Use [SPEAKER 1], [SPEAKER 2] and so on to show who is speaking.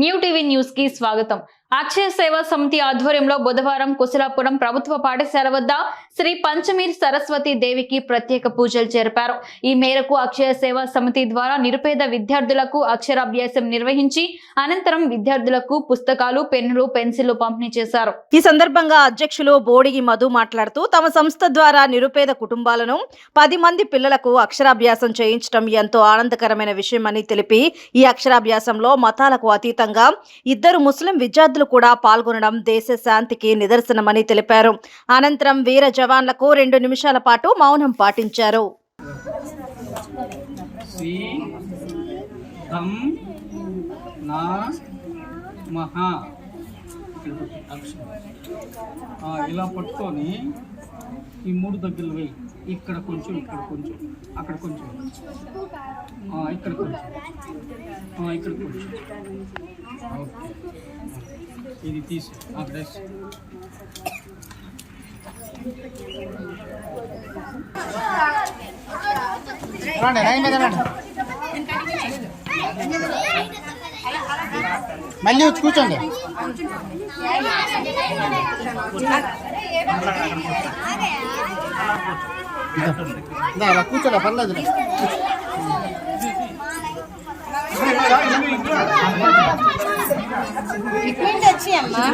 [SPEAKER 1] New TV న్యూస్కి స్వాగతం. అక్షయ సేవా సమితి ఆధ్వర్యంలో బుధవారం కుశలాపురం ప్రభుత్వ పాఠశాల వద్ద శ్రీ పంచమీర్ సరస్వతి దేవికి ప్రత్యేక పూజలు జరిపారు. ఈ మేరకు అక్షయ సేవా సమితి ద్వారా నిరుపేద విద్యార్థులకు అక్షరాభ్యాసం నిర్వహించి అనంతరం విద్యార్థులకు పుస్తకాలు పెన్నులు పెన్సిళ్ళు పంపిణీ చేశారు.
[SPEAKER 2] ఈ సందర్భంగా అధ్యక్షులు బోడిగి మధు మాట్లాడుతూ తమ సంస్థ ద్వారా నిరుపేద కుటుంబాలను పది మంది పిల్లలకు అక్షరాభ్యాసం చేయించడం ఎంతో ఆనందకరమైన విషయమని తెలిపి ఈ అక్షరాభ్యాసంలో మతాలకు అతీతంగా ఇద్దరు ముస్లిం విద్యార్థులు కూడా పాల్గొనడం దేశ శాంతికి నిదర్శనమని తెలిపారు. అనంతరం వీర జవాన్లకు రెండు నిమిషాల పాటు మౌనం పాటించారు.
[SPEAKER 3] ఇలా పట్టుకొని ఈ మూడు దగ్గరలు వేయి ఇక్కడ కొంచెం ఇక్కడ కొంచెం. అక్కడ కొంచెం. ఆ, ఇక్కడ కొంచెం. ఆ, ఇక్కడ కొంచెం. ఇది తీసి. ఆ డ్రెస్.
[SPEAKER 4] రండి లైన్ మీద రండి. మళ్ళీ వచ్చి కూర్చోండి. అలా కూర్చోలే పర్లేదు.
[SPEAKER 5] వచ్చి అమ్మా.